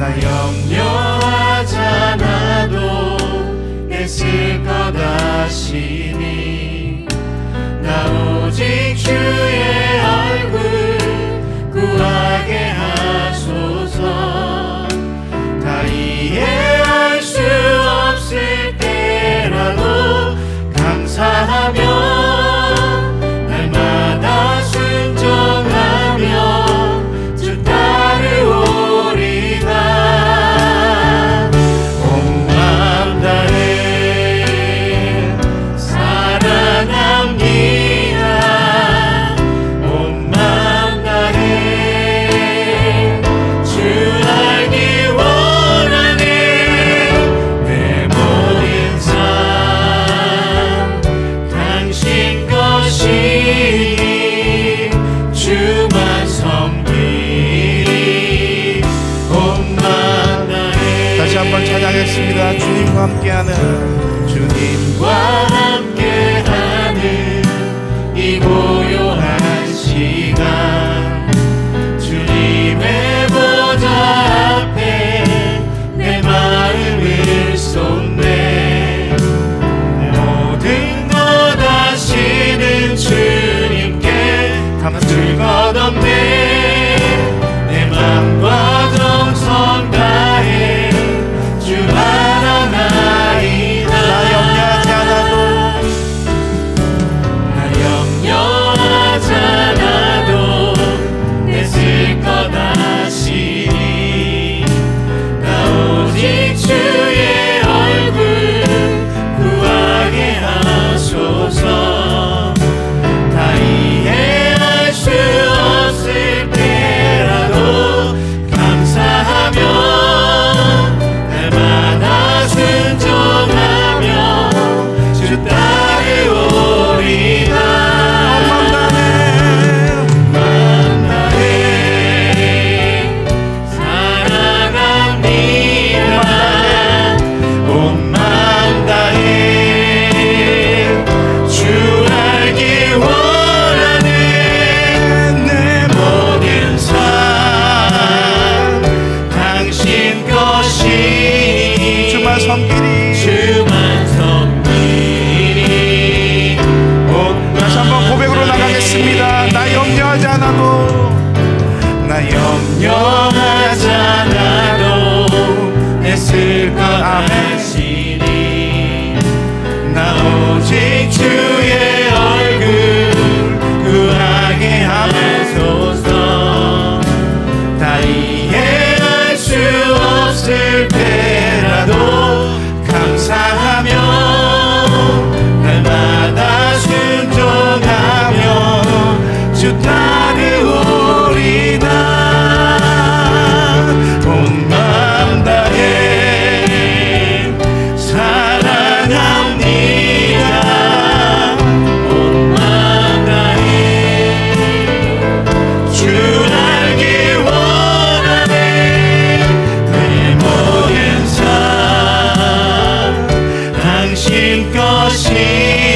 나 염려. 함께하는 염려하잖아도 했을까 아시니 나 오직 주실 것이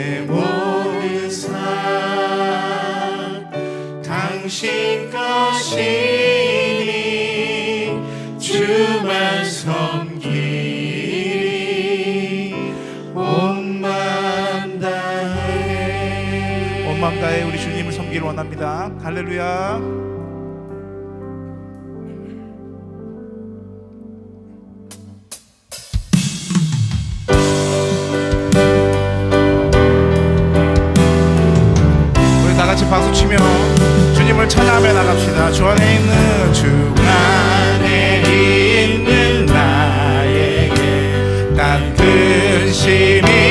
내 모든 삶 당신 것이니 주만 섬기니 온 마음 다해. 온 마음 다해 우리 주님을 섬기를 원합니다. 할렐루야 근심이